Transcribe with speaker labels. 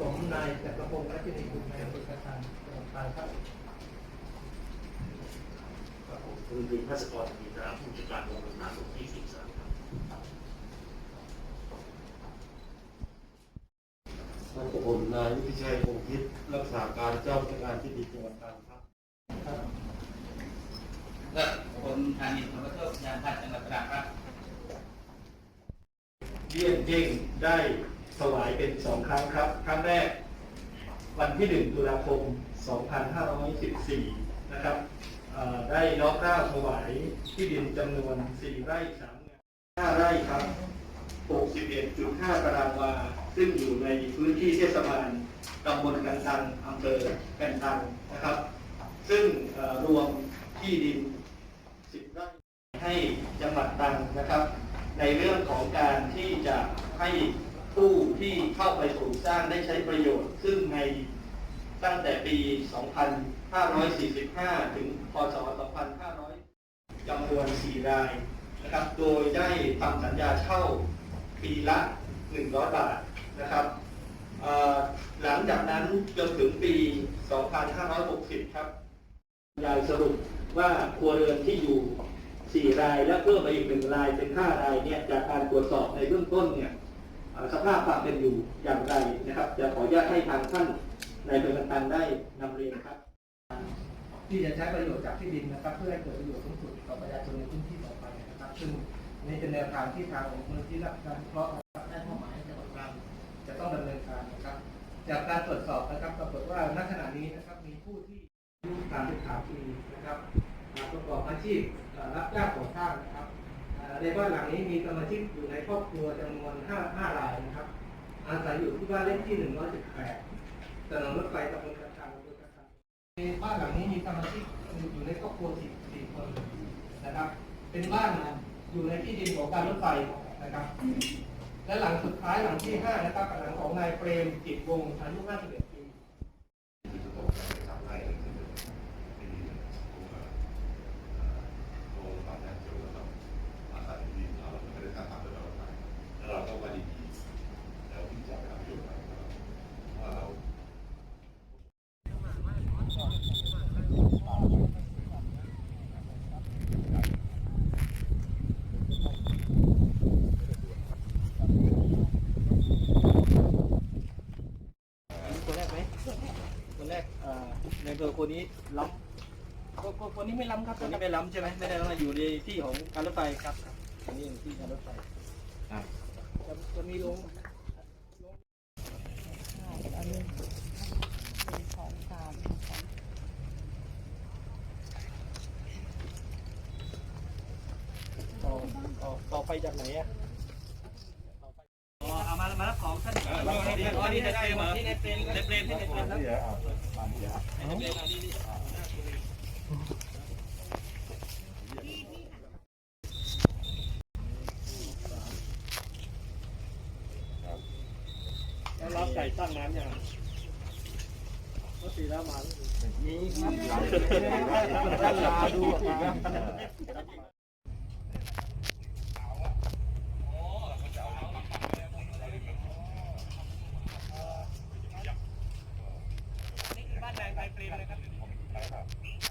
Speaker 1: ผมนายจักรพงศ์และที่นี่คุณนายอำเภอกระชังจังหวัดตราดครับ
Speaker 2: ครับผมคุณดินพัสกรมีนาผู้จัดการโรงพยาบาลสุขที่สิบสามครับ
Speaker 3: ท่านผมนายวิชัยคงพิษรักษาการเจ้าพนักงานที่ดินจังหวัดตรังครับ
Speaker 4: และคนทานินของประเทศยานพัฒน์จังหวัดตรังครับ
Speaker 1: เยี่ยมเย่งได้ ถวายเป็นสองครั้งครับ ครั้งแรก วันที่ 1 ตุลาคม 2514 นะครับเอ่อได้น้อมเกล้าถวายที่ดินจำนวน 4 ไร่3งาน5ไร่ครับ 61.5 ตารางวา ซึ่งอยู่ในพื้นที่เทศบาลตำบลกันตังอำเภอกันตังนะครับ ซึ่งรวมที่ดิน 10 ไร่ให้จังหวัดตังนะครับ ในเรื่องของการที่จะให้ ผู้ที่เข้าไปปลูกสร้างได้ใช้ประโยชน์ ซึ่งในตั้งแต่ปี 2545 ถึง พศ 2500จำนวน 4 รายนะครับ โดยได้ทำสัญญาเช่าปีละ 100 บาทนะครับหลังจากนั้นจนถึงปี 2560 ครับยายสรุปว่าครัวเรือนที่อยู่ 4 รายและเพิ่มมาอีกหนึ่งรายเป็น 5 รายเนี่ยจากการตรวจสอบในเบื้องต้นเนี่ย สภาพความเป็นอยู่อย่างไรนะครับ จะขออนุญาตให้ทางท่านในายเป็นกันตันได้นำเรียนครับที่จะใช้ประโยชน์จากที่ดินนะครับ เพื่อให้เกิดประโยชน์สูงสุดต่อประชาชนในพื้นที่ต่อไปนะครับ ซึ่งนี่เป็นแนวทางที่ทางของมูลนิธิรับการเคราะห์นะครับได้มอบหมายให้จังหวัดตรังจะต้องดำเนินการนะครับ จากการตรวจสอบนะครับปรากฏว่าณขณะนี้นะครับมีผู้ที่อายุ33ปีนะครับประกอบอาชีพรับจ้างก่อสร้างนะครับ ในบ้านหลังนี้มีสมาชิกอยู่ในครอบครัวจำนวน5 5รายนะครับ อาศัยอยู่ที่บ้านเลขที่ 118ถนนรถไฟตำบลกระชังอำเภอกระชังในบ้านหลังนี้มีสมาชิกอยู่ในครอบครัว4 4คนนะครับ เป็นบ้านอยู่ในที่ดินของการรถไฟนะครับ และหลังสุดท้ายหลังที่ 5 นะครับหลังของนายเปรมจิตวงศ์อายุ51 ปี
Speaker 5: คือจะต้องไปทำไร่เลยคือไม่ดีเลยผมว่าโรงพยาบาลแรกเจอแล้วก็อาศัยที่เราไม่ได้ทำตามที่เราไปแล้วเราก็ว่าดีๆแล้วที่จะไปทำประโยชน์อะไรนะครับว่าเรา
Speaker 1: คนแรกไหม คนแรกเอ่อในเบอร์คนนี้ล้ำคนคนคนนี้ไม่ล้ำครับคนนี้ไม่ล้ำใช่ไหมไม่ได้ล้ำอยู่ในที่ของการรถไฟครับครับอันนี้อยู่ที่การรถไฟจะจะมีลง
Speaker 6: อันนี้หนึ่งสองสามสาม
Speaker 1: ต่อต่อต่อไปจากไหนอะ
Speaker 4: อ๋อเอา มามารับของท่านอ๋อนี่ในเฟรมเหรอที่ในเฟรมในเฟรมที่ในเฟรมนเฟรมอันนี้นี่
Speaker 1: แล้วรับไก่ตั้งน้ำยังก็ตีแล้วมานี่ครับลาดูครับ I haven't.